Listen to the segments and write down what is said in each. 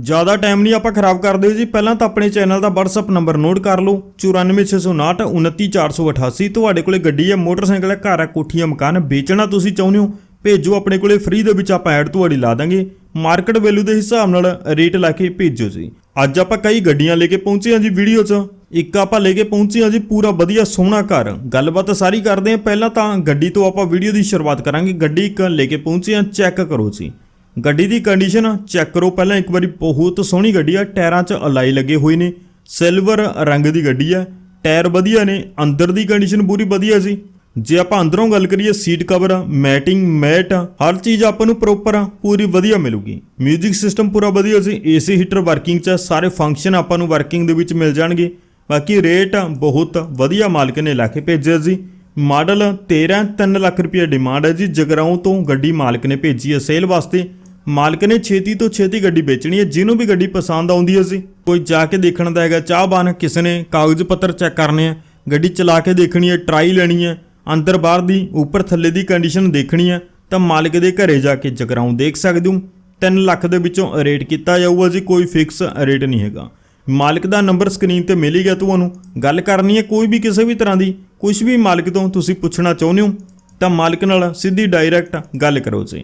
ਜ਼ਿਆਦਾ ਟਾਈਮ ਨਹੀਂ ਆਪਾਂ ਖਰਾਬ ਕਰਦੇ ਜੀ, ਪਹਿਲਾਂ ਤਾਂ ਆਪਣੇ ਚੈਨਲ ਦਾ WhatsApp ਨੰਬਰ ਨੋਟ ਕਰ ਲਓ 94659 29488 ਤੁਹਾਡੇ ਕੋਲੇ ਗੱਡੀ ਹੈ ਮੋਟਰਸਾਈਕਲ ਹੈ ਘਰ ਹੈ ਕੋਠੀਆਂ, ਮਕਾਨ, ਵੇਚਣਾ ਤੁਸੀਂ ਚਾਹੁੰਦੇ ਹੋ, ਭੇਜੋ ਆਪਣੇ ਕੋਲੇ ਫ੍ਰੀ ਦੇ ਵਿੱਚ ਆਪਾਂ ਐਡ ਤੁਹਾਡੀ ਲਾ ਦਾਂਗੇ ਮਾਰਕੀਟ ਵੈਲਿਊ ਦੇ ਹਿਸਾਬ ਨਾਲ ਰੇਟ ਲਾ ਕੇ ਭੇਜੋ ਜੀ। ਅੱਜ ਆਪਾਂ ਕਈ ਗੱਡੀਆਂ ਲੈ ਕੇ ਪਹੁੰਚੇ ਹਾਂ ਜੀ ਵੀਡੀਓ 'ਚ, ਇੱਕ ਆਪਾਂ ਲੈ ਕੇ ਪਹੁੰਚੇ ਹਾਂ ਜੀ ਪੂਰਾ ਵਧੀਆ ਸੋਹਣਾ ਘਰ। ਗੱਲਬਾਤ ਸਾਰੀ ਕਰਦੇ ਹਾਂ, ਪਹਿਲਾਂ ਤਾਂ ਗੱਡੀ ਤੋਂ ਆਪਾਂ ਵੀਡੀਓ ਦੀ ਸ਼ੁਰੂਆਤ ਕਰਾਂਗੇ, ਗੱਡੀ ਇੱਕ ਲੈ ਕੇ ਪਹੁੰਚੇ ਹਾਂ ਚੈੱਕ ਕਰੋ ਜੀ। ਗੱਡੀ ਦੀ ਕੰਡੀਸ਼ਨ ਚੈੱਕ ਕਰੋ ਪਹਿਲਾਂ, ਇੱਕ ਵਾਰੀ ਬਹੁਤ ਸੋਹਣੀ ਗੱਡੀ ਆ, ਟਾਇਰਾਂ 'ਚ ਅਲਾਈ ਲੱਗੇ ਹੋਏ ਨੇ ਸਿਲਵਰ ਰੰਗ ਦੀ ਗੱਡੀ ਆ, ਟਾਇਰ ਵਧੀਆ ਨੇ, ਅੰਦਰ ਦੀ ਕੰਡੀਸ਼ਨ ਪੂਰੀ ਵਧੀਆ ਸੀ। ਜੇ ਆਪਾਂ ਅੰਦਰੋਂ ਗੱਲ ਕਰੀਏ ਸੀਟ ਕਵਰ ਮੈਟਿੰਗ ਮੈਟ ਹਰ ਚੀਜ਼ ਆਪਾਂ ਨੂੰ ਪ੍ਰੋਪਰ ਪੂਰੀ ਵਧੀਆ ਮਿਲੂਗੀ। 뮤직 ਸਿਸਟਮ ਪੂਰਾ ਵਧੀਆ ਸੀ ਏਸੀ ਹੀਟਰ ਵਰਕਿੰਗ 'ਚ ਸਾਰੇ ਫੰਕਸ਼ਨ ਆਪਾਂ ਨੂੰ ਵਰਕਿੰਗ ਦੇ ਵਿੱਚ ਮਿਲ ਜਾਣਗੇ। ਬਾਕੀ ਰੇਟ ਬਹੁਤ ਵਧੀਆ ਮਾਲਕ ਨੇ ਲਾ ਕੇ ਭੇਜਿਆ ਜੀ। ਮਾਡਲ 13 3 ਲੱਖ ਰੁਪਏ ਡਿਮਾਂਡ ਹੈ ਜੀ, ਜਗਰਾਉਂ ਤੋਂ ਗੱਡੀ ਮਾਲਕ ਨੇ ਭੇਜੀ ਹੈ ਸੇਲ ਵਾਸਤੇ। ਮਾਲਕ ਨੇ ਛੇਤੀ ਤੋਂ ਛੇਤੀ ਗੱਡੀ ਵੇਚਣੀ ਹੈ, ਜਿਹਨੂੰ ਵੀ ਗੱਡੀ ਪਸੰਦ ਆਉਂਦੀ ਹੈ ਸੀ ਕੋਈ ਜਾ ਕੇ ਦੇਖਣ ਦਾ ਹੈਗਾ ਚਾਹਬਾਨ ਕਿਸੇ ਨੇ ਕਾਗਜ਼ ਪੱਤਰ ਚੈੱਕ ਕਰਨੇ ਆ ਗੱਡੀ ਚਲਾ ਕੇ ਦੇਖਣੀ ਹੈ, ਟਰਾਈ ਲੈਣੀ ਹੈ, ਅੰਦਰ ਬਾਹਰ ਦੀ, ਉੱਪਰ ਥੱਲੇ ਦੀ ਕੰਡੀਸ਼ਨ ਦੇਖਣੀ ਹੈ, ਤਾਂ ਮਾਲਕ ਦੇ ਘਰੇ ਜਾ ਕੇ ਜਗਰਾਉਂ ਦੇਖ ਸਕਦੇ ਹੋ। 3 ਲੱਖ ਦੇ ਵਿੱਚੋਂ ਰੇਟ ਕੀਤਾ ਜਾਊਗਾ ਜੀ, ਕੋਈ ਫਿਕਸ ਰੇਟ ਨਹੀਂ ਹੈਗਾ। ਮਾਲਕ ਦਾ ਨੰਬਰ ਸਕਰੀਨ ਤੇ ਮਿਲ ਗਿਆ ਤੁਹਾਨੂੰ। ਗੱਲ ਕਰਨੀ ਹੈ ਕੋਈ ਵੀ ਕਿਸੇ ਵੀ ਤਰ੍ਹਾਂ ਦੀ ਕੁਝ ਵੀ ਮਾਲਕ ਤੋਂ ਤੁਸੀਂ ਪੁੱਛਣਾ ਚਾਹੁੰਦੇ ਹੋ, ਤਾਂ ਮਾਲਕ ਨਾਲ ਸਿੱਧੀ ਡਾਇਰੈਕਟ ਗੱਲ ਕਰੋ ਜੀ।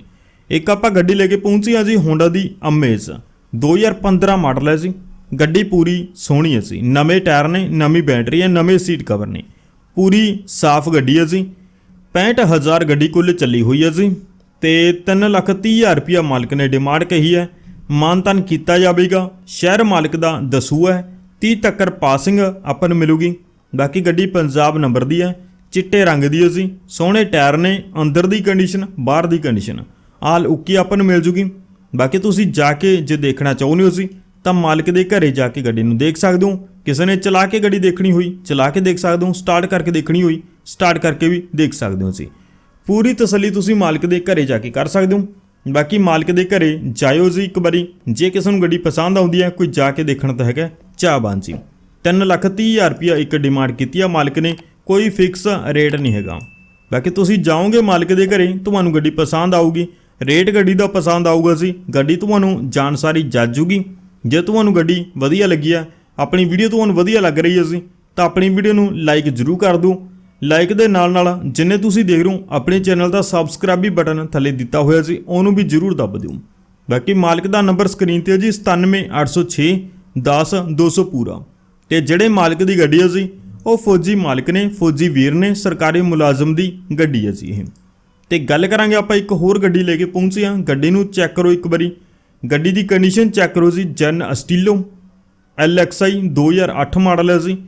ਇੱਕ ਆਪਾਂ ਗੱਡੀ ਲੈ ਕੇ ਪਹੁੰਚੀ ਆ ਜੀ ਹੋਂਡਾ ਦੀ ਅਮੇਜ਼ 2015 ਮਾਡਲ ਹੈ ਜੀ। ਗੱਡੀ ਪੂਰੀ ਸੋਹਣੀ ਹੈ ਜੀ। ਨਵੇਂ ਟਾਇਰ ਨੇ, ਨਵੀਂ ਬੈਟਰੀ ਹੈ, ਨਵੇਂ ਸੀਟ ਕਵਰ ਨੇ। ਪੂਰੀ ਸਾਫ਼ ਗੱਡੀ ਹੈ ਜੀ। 65000 ਗੱਡੀ ਕੁੱਲ ਚੱਲੀ ਹੋਈ ਹੈ ਜੀ। ਤੇ 330000 ਰੁਪਿਆ ਮਾਲਕ ਨੇ ਡਿਮਾਂਡ ਕਹੀ ਹੈ। ਮਾਨਤਨ ਕੀਤਾ ਜਾਵੇਗਾ। ਸ਼ਹਿਰ ਮਾਲਕ ਦਾ ਦਸੂ ਹੈ। 30 ਤੱਕਰ ਪਾਸਿੰਗ ਆਪਾਂ ਨੂੰ ਮਿਲੂਗੀ। ਬਾਕੀ ਗੱਡੀ ਪੰਜਾਬ ਨੰਬਰ ਦੀ ਹੈ। ਚਿੱਟੇ ਰੰਗ ਦੀ ਹੈ ਜੀ। ਸੋਹਣੇ ਟਾਇਰ ਨੇ, ਅੰਦਰ ਦੀ ਕੰਡੀਸ਼ਨ ਬਾਹਰ ਦੀ ਕੰਡੀਸ਼ਨ ਆਲ ਉੱਕੀ ਆਪਾਂ ਨੂੰ ਮਿਲ ਜੂਗੀ। ਬਾਕੀ ਤੁਸੀਂ ਜਾ ਕੇ ਜੇ ਦੇਖਣਾ ਚਾਹੁੰਦੇ ਹੋ ਸੀ ਤਾਂ ਮਾਲਕ ਦੇ ਘਰੇ ਜਾ ਕੇ ਗੱਡੀ ਨੂੰ ਦੇਖ ਸਕਦੇ ਹੋ। ਕਿਸੇ ਨੇ ਚਲਾ ਕੇ ਗੱਡੀ ਦੇਖਣੀ ਹੋਈ, ਚਲਾ ਕੇ ਦੇਖ ਸਕਦੇ ਹੋ। ਸਟਾਰਟ ਕਰਕੇ ਦੇਖਣੀ ਹੋਈ, ਸਟਾਰਟ ਕਰਕੇ ਵੀ ਦੇਖ ਸਕਦੇ ਹੋ ਸੀ ਪੂਰੀ ਤਸੱਲੀ ਤੁਸੀਂ ਮਾਲਕ ਦੇ ਘਰੇ ਜਾ ਕੇ ਕਰ ਸਕਦੇ ਹੋ। ਬਾਕੀ ਮਾਲਕ ਦੇ ਘਰੇ ਜਾਇਓ ਜੀ ਇੱਕ ਵਾਰੀ। ਜੇ ਕਿਸੇ ਨੂੰ ਗੱਡੀ ਪਸੰਦ ਆਉਂਦੀ ਹੈ, ਕੋਈ ਜਾ ਕੇ ਦੇਖਣ ਤਾਂ ਹੈਗਾ ਚਾਹਬਾਨ ਜੀ। 3 ਲੱਖ 30 ਹਜ਼ਾਰ ਰੁਪਇਆ ਇੱਕ ਡਿਮਾਂਡ ਕੀਤੀ ਆ ਮਾਲਕ ਨੇ, ਕੋਈ ਫਿਕਸ ਰੇਟ ਨਹੀਂ ਹੈਗਾ। ਬਾਕੀ ਤੁਸੀਂ ਜਾਓਗੇ ਮਾਲਕ ਦੇ ਘਰੇ, ਤੁਹਾਨੂੰ ਗੱਡੀ ਪਸੰਦ ਆਊਗੀ। ਰੇਟ ਗੱਡੀ ਦਾ ਪਸੰਦ ਆਊਗਾ ਸੀ। ਗੱਡੀ ਤੁਹਾਨੂੰ ਜਾਣਸਾਰੀ ਜੱਜੂਗੀ ਜੇ ਤੁਹਾਨੂੰ ਗੱਡੀ ਵਧੀਆ ਲੱਗੀ ਆ ਆਪਣੀ ਵੀਡੀਓ ਤੁਹਾਨੂੰ ਵਧੀਆ ਲੱਗ ਰਹੀ ਹੈ ਸੀ, ਤਾਂ ਆਪਣੀ ਵੀਡੀਓ ਨੂੰ ਲਾਈਕ ਜ਼ਰੂਰ ਕਰ ਦਿਓ। ਲਾਈਕ ਦੇ ਨਾਲ ਨਾਲ ਜਿੰਨੇ ਤੁਸੀਂ ਦੇਖ ਰਹੇ ਹੋ, ਆਪਣੇ ਚੈਨਲ ਦਾ ਸਬਸਕ੍ਰਾਈਬ ਵੀ ਬਟਨ ਥੱਲੇ ਦਿੱਤਾ ਹੋਇਆ ਸੀ, ਉਹਨੂੰ ਵੀ ਜ਼ਰੂਰ ਦੱਬ ਦਿਓ। ਬਾਕੀ ਮਾਲਕ ਦਾ ਨੰਬਰ ਸਕਰੀਨ ਤੇ ਹੈ ਜੀ 97806 10200 ਪੂਰਾ। ਤੇ ਜਿਹੜੇ ਮਾਲਕ ਦੀ ਗੱਡੀ ਹੈ ਜੀ, ਉਹ ਫੌਜੀ ਮਾਲਕ ਨੇ, ਫੌਜੀ ਵੀਰ ਨੇ, ਸਰਕਾਰੀ ਮੁਲਾਜ਼ਮ ਦੀ ਗੱਡੀ ਹੈ ਜੀ ਇਹ। ਤੇ ਗੱਲ ਕਰਾਂਗੇ ਆਪਾਂ ਇੱਕ ਹੋਰ ਗੱਡੀ ਲੈ ਕੇ ਪਹੁੰਚੇ ਹਾਂ। ਗੱਡੀ ਨੂੰ ਚੈੱਕ ਕਰੋ ਇੱਕ ਵਾਰੀ। ਗੱਡੀ ਦੀ ਕੰਡੀਸ਼ਨ ਚੈੱਕ ਕਰੋ ਜੀ, ਜਨ ਅਸਟੀਲੋ LXI 2008 ਮਾਡਲ ਹੈ ਜੀ।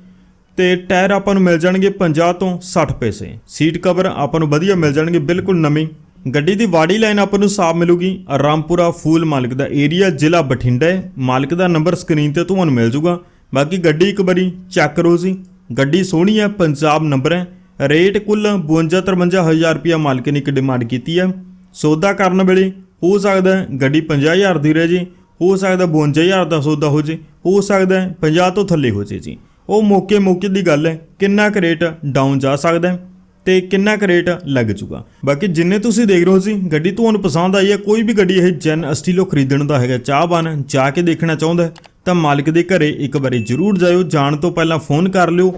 ਤੇ ਟਾਇਰ ਆਪਾਂ ਨੂੰ ਮਿਲ ਜਾਣਗੇ 50 ਤੋਂ 60 ਪੈਸੇ। ਸੀਟ ਕਵਰ ਆਪਾਂ ਨੂੰ ਵਧੀਆ ਮਿਲ ਜਾਣਗੇ, ਬਿਲਕੁਲ ਨਵੇਂ। ਗੱਡੀ ਦੀ ਵਾੜੀ ਲਾਈਨ ਆਪਾਂ ਨੂੰ ਸਾਫ਼ ਮਿਲੂਗੀ। ਰਾਮਪੁਰਾ ਫੂਲ ਮਾਲਕ ਦਾ ਏਰੀਆ ਜ਼ਿਲ੍ਹਾ ਬਠਿੰਡਾ ਹੈ। ਮਾਲਕ ਦਾ ਨੰਬਰ ਸਕਰੀਨ ਤੇ ਤੁਹਾਨੂੰ ਮਿਲ ਜੂਗਾ ਬਾਕੀ ਗੱਡੀ ਇੱਕ ਵਾਰੀ ਚੈੱਕ ਕਰੋ ਜੀ। ਗੱਡੀ ਸੋਹਣੀ ਹੈ, ਪੰਜਾਬ ਨੰਬਰ ਹੈ। ਰੇਟ ਕੁੱਲ 52 53000 ਰੁਪਇਆ ਮਾਲਕ ਨੇ ਇੱਕ ਡਿਮਾਂਡ ਕੀਤੀ ਹੈ। ਸੌਦਾ ਕਰਨ ਵੇਲੇ ਹੋ ਸਕਦਾ ਹੈ ਗੱਡੀ 50000 ਦੀ ਰਹਿ ਜੇ, ਹੋ ਸਕਦਾ 52000 ਦਾ ਸੌਦਾ ਹੋ ਜੇ, ਹੋ ਸਕਦਾ ਹੈ 50 ਤੋਂ ਥੱਲੇ ਹੋ ਜੇ ਜੀ। ਉਹ ਮੌਕੇ ਮੌਕੇ ਦੀ ਗੱਲ ਹੈ ਕਿੰਨਾ ਕੁ ਰੇਟ ਡਾਊਨ ਜਾ ਸਕਦਾ ਹੈ ਤੇ ਕਿੰਨਾ ਕੁ ਰੇਟ ਲੱਗ ਜੂਗਾ ਬਾਕੀ ਜਿੰਨੇ ਤੁਸੀਂ ਦੇਖ ਰਹੇ ਹੋ ਸੀ ਗੱਡੀ ਤੁਹਾਨੂੰ ਪਸੰਦ ਆਈ ਹੈ, ਕੋਈ ਵੀ ਗੱਡੀ ਇਹ ਜੈਨ ਅਸਟੀਲੋ ਖਰੀਦਣ ਦਾ ਹੈਗਾ ਚਾਹਬਾਨ ਜਾ ਕੇ ਦੇਖਣਾ ਚਾਹੁੰਦਾ ਤਾਂ ਮਾਲਕ ਦੇ ਘਰੇ ਇੱਕ ਵਾਰੀ ਜ਼ਰੂਰ ਜਾਇਓ, ਜਾਣ ਤੋਂ ਪਹਿਲਾਂ ਫੋਨ ਕਰ ਲਿਓ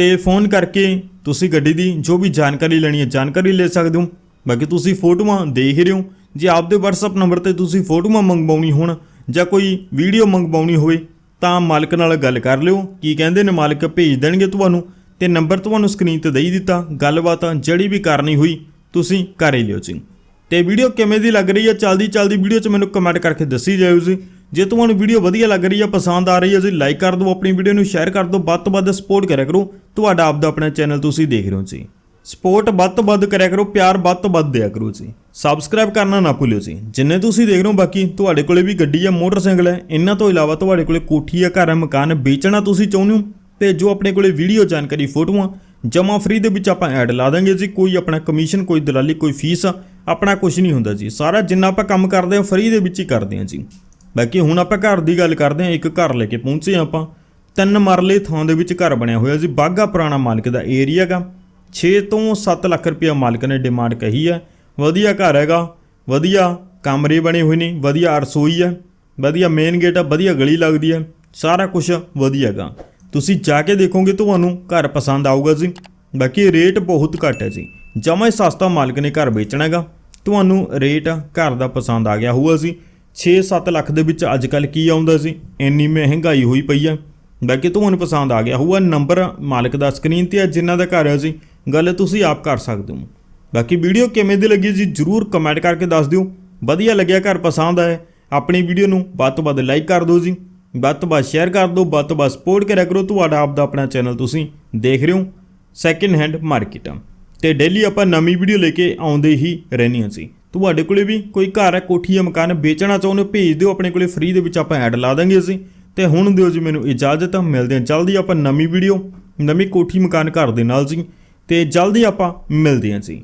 ਤੇ ਫੋਨ ਕਰਕੇ ਤੁਸੀਂ ਗੱਡੀ ਦੀ ਜੋ ਵੀ ਜਾਣਕਾਰੀ ਲੈਣੀ ਹੈ ਜਾਣਕਾਰੀ ਲੈ ਸਕਦੇ ਹੋ। ਬਾਕੀ ਤੁਸੀਂ ਫੋਟੋਆਂ ਦੇਖ ਰਹੇ ਹੋ। ਜੇ ਆਪਦੇ WhatsApp ਨੰਬਰ ਤੇ ਤੁਸੀਂ ਫੋਟੋਆਂ ਮੰਗਵਾਉਣੀ ਹੋਣ ਜਾਂ ਕੋਈ ਵੀਡੀਓ ਮੰਗਵਾਉਣੀ ਹੋਵੇ, ਤਾਂ ਮਾਲਕ ਨਾਲ ਗੱਲ ਕਰ ਲਿਓ। ਕੀ ਕਹਿੰਦੇ ਨੇ ਮਾਲਕ, ਭੇਜ ਦੇਣਗੇ ਤੁਹਾਨੂੰ ਤੇ ਨੰਬਰ ਤੁਹਾਨੂੰ ਸਕਰੀਨ ਤੇ ਦੇਈ ਦਿੱਤਾ। ਗੱਲਬਾਤ ਜਿਹੜੀ ਵੀ ਕਰਨੀ ਹੋਈ, ਤੁਸੀਂ ਕਰ ਹੀ ਲਿਓ ਜੀ। ਤੇ ਵੀਡੀਓ ਕਿਵੇਂ ਦੀ ਲੱਗ ਰਹੀ ਹੈ ਚਲਦੀ ਚਲਦੀ ਵੀਡੀਓ 'ਚ ਮੈਨੂੰ ਕਮੈਂਟ ਕਰਕੇ ਦੱਸੀ ਜਾਇਓ ਜੀ। ਜੇ ਤੁਹਾਨੂੰ ਵੀਡੀਓ ਵਧੀਆ ਲੱਗ ਰਹੀ ਹੈ ਪਸੰਦ ਆ ਰਹੀ ਹੈ ਜੀ ਲਾਈਕ ਕਰ ਦਿਓ, ਆਪਣੀ ਵੀਡੀਓ ਨੂੰ ਸ਼ੇਅਰ ਕਰ ਦਿਓ, ਵੱਧ ਤੋਂ ਵੱਧ ਸਪੋਰਟ ਕਰਿਆ ਕਰੋ। ਤੁਹਾਡਾ ਆਪਦਾ ਆਪਣਾ ਚੈਨਲ ਤੁਸੀਂ ਦੇਖ ਰਹੇ ਹੋ ਜੀ। ਸਪੋਰਟ ਵੱਧ ਤੋਂ ਵੱਧ ਕਰਿਆ ਕਰੋ, ਪਿਆਰ ਵੱਧ ਤੋਂ ਵੱਧ ਦਿਆ ਕਰੋ ਜੀ। ਸਬਸਕ੍ਰਾਈਬ ਕਰਨਾ ਨਾ ਭੁੱਲਿਓ ਜੀ। ਜਿੰਨੇ ਤੁਸੀਂ ਦੇਖ ਰਹੇ ਹੋ, ਬਾਕੀ ਤੁਹਾਡੇ ਕੋਲੇ ਵੀ ਗੱਡੀ ਹੈ ਮੋਟਰਸਾਈਕਲ ਹੈ, ਇਹਨਾਂ ਤੋਂ ਇਲਾਵਾ ਤੁਹਾਡੇ ਕੋਲੇ ਕੋਠੀ ਹੈ ਘਰ ਹੈ, ਮਕਾਨ ਵੇਚਣਾ ਤੁਸੀਂ ਚਾਹੁੰਦੇ ਹੋ, ਤੇ ਜੋ ਆਪਣੇ ਕੋਲੇ ਵੀਡੀਓ ਜਾਣਕਾਰੀ, ਫੋਟੋਆਂ ਜਮਾ ਫ੍ਰੀ ਦੇ ਵਿੱਚ ਆਪਾਂ ਐਡ ਲਾ ਦਾਂਗੇ ਜੀ। ਕੋਈ ਆਪਣਾ ਕਮਿਸ਼ਨ ਕੋਈ ਦਲਾਲੀ, ਕੋਈ ਫੀਸ ਆਪਣਾ ਕੁਝ ਨਹੀਂ ਹੁੰਦਾ ਜੀ। ਸਾਰਾ ਜਿੰਨਾ ਆਪਾਂ ਕੰਮ ਕਰਦੇ ਹਾਂ ਫ੍ਰੀ ਦੇ ਵਿੱਚ ਹੀ ਕਰਦੇ ਹਾਂ ਜੀ। ਬਾਕੀ ਹੁਣ ਆਪਾਂ ਘਰ ਦੀ ਗੱਲ ਕਰਦੇ ਹਾਂ, ਇੱਕ ਘਰ ਲੈ ਕੇ ਪਹੁੰਚੇ ਹਾਂ ਆਪਾਂ। ਤਿੰਨ ਮਰਲੇ ਥਾਂ ਦੇ ਵਿੱਚ ਘਰ ਬਣਿਆ ਹੋਇਆ ਸੀ ਬਾਗਾ ਪੁਰਾਣਾ ਮਾਲਕ ਦਾ ਏਰੀਆ ਗਾ। 6 ਤੋਂ 7 ਲੱਖ ਰੁਪਇਆ ਮਾਲਕ ਨੇ ਡਿਮਾਂਡ ਕਹੀ ਹੈ। ਵਧੀਆ ਘਰ ਹੈਗਾ, ਵਧੀਆ ਕਮਰੇ ਬਣੇ ਹੋਏ ਨੇ, ਵਧੀਆ ਰਸੋਈ ਹੈ, ਵਧੀਆ ਮੇਨ ਗੇਟ ਆ, ਵਧੀਆ ਗਲੀ ਲੱਗਦੀ ਹੈ, ਸਾਰਾ ਕੁਝ ਵਧੀਆ ਹੈਗਾ। ਤੁਸੀਂ ਜਾ ਕੇ ਦੇਖੋਗੇ ਤੁਹਾਨੂੰ ਘਰ ਪਸੰਦ ਆਊਗਾ ਜੀ। ਬਾਕੀ ਰੇਟ ਬਹੁਤ ਘੱਟ ਹੈ ਜੀ। ਜਮਾ ਸਸਤਾ ਮਾਲਕ ਨੇ ਘਰ ਵੇਚਣਾ ਹੈਗਾ। ਤੁਹਾਨੂੰ ਰੇਟ ਘਰ ਦਾ ਪਸੰਦ ਆ ਗਿਆ ਹੋਊਗਾ ਜੀ। 6-7 ਲੱਖ ਦੇ ਵਿੱਚ ਅੱਜ ਕੱਲ ਕੀ ਆਉਂਦਾ ਸੀ? ਇੰਨੀ ਮਹਿੰਗਾਈ ਹੋਈ ਪਈ ਆ। ਬਾਕੀ ਤੁਹਾਨੂੰ ਪਸੰਦ ਆ ਗਿਆ ਹੋਊਗਾ। ਨੰਬਰ ਮਾਲਕ ਦਾ ਸਕਰੀਨ ਤੇ ਆ, ਜਿਨ੍ਹਾਂ ਦਾ ਘਰ ਹੈ ਜੀ। ਗੱਲ ਤੁਸੀਂ ਆਪ ਕਰ ਸਕਦੇ ਹੋ। ਬਾਕੀ ਵੀਡੀਓ ਕਿਵੇਂ ਦੀ ਲੱਗੀ ਜੀ, ਜਰੂਰ ਕਮੈਂਟ ਕਰਕੇ ਦੱਸ ਦਿਓ। ਵਧੀਆ ਲੱਗਿਆ ਘਰ ਪਸੰਦ ਆਇਆ, ਆਪਣੀ ਵੀਡੀਓ ਨੂੰ ਵੱਧ ਤੋਂ ਵੱਧ ਲਾਈਕ ਕਰ ਦਿਓ ਜੀ। ਵੱਧ ਤੋਂ ਵੱਧ ਸ਼ੇਅਰ ਕਰ ਦਿਓ, ਵੱਧ ਤੋਂ ਵੱਧ ਸਪੋਰਟ ਕਰਿਆ ਕਰੋ। ਤੁਹਾਡਾ ਆਪ ਦਾ ਆਪਣਾ ਚੈਨਲ ਤੁਸੀਂ ਦੇਖ ਰਹੇ ਹੋ ਸੈਕਿੰਡ ਹੈਂਡ ਮਾਰਕੀਟ ਤੇ ਡੇਲੀ ਆਪਾਂ ਨਵੀਂ ਵੀਡੀਓ ਲੈ ਕੇ ਆਉਂਦੇ ਹੀ ਰਹਿੰਦੀਆਂ ਸੀ ਤੁਹਾਡੇ ਕੋਲੇ ਵੀ ਕੋਈ ਘਰ ਹੈ, ਕੋਠੀ ਜਾਂ ਮਕਾਨ ਵੇਚਣਾ ਚਾਹੁੰਦੇ ਹੋ, ਭੇਜ ਦਿਓ, ਆਪਣੇ ਕੋਲੇ ਫ੍ਰੀ ਦੇ ਵਿੱਚ ਆਪਾਂ ਐਡ ਲਾ ਦਾਂਗੇ ਅਸੀਂ। ਤੇ ਹੁਣ ਦਿਓ ਜੀ ਮੈਨੂੰ ਇਜਾਜ਼ਤ, ਮਿਲਦੇ ਹਾਂ, ਜਲਦੀ ਆਪਾਂ ਨਵੀਂ ਵੀਡੀਓ ਨਵੀਂ ਕੋਠੀ ਮਕਾਨ ਘਰ ਦੇ ਨਾਲ ਜੀ। ਤੇ ਜਲਦੀ ਆਪਾਂ ਮਿਲਦੇ ਹਾਂ ਜੀ।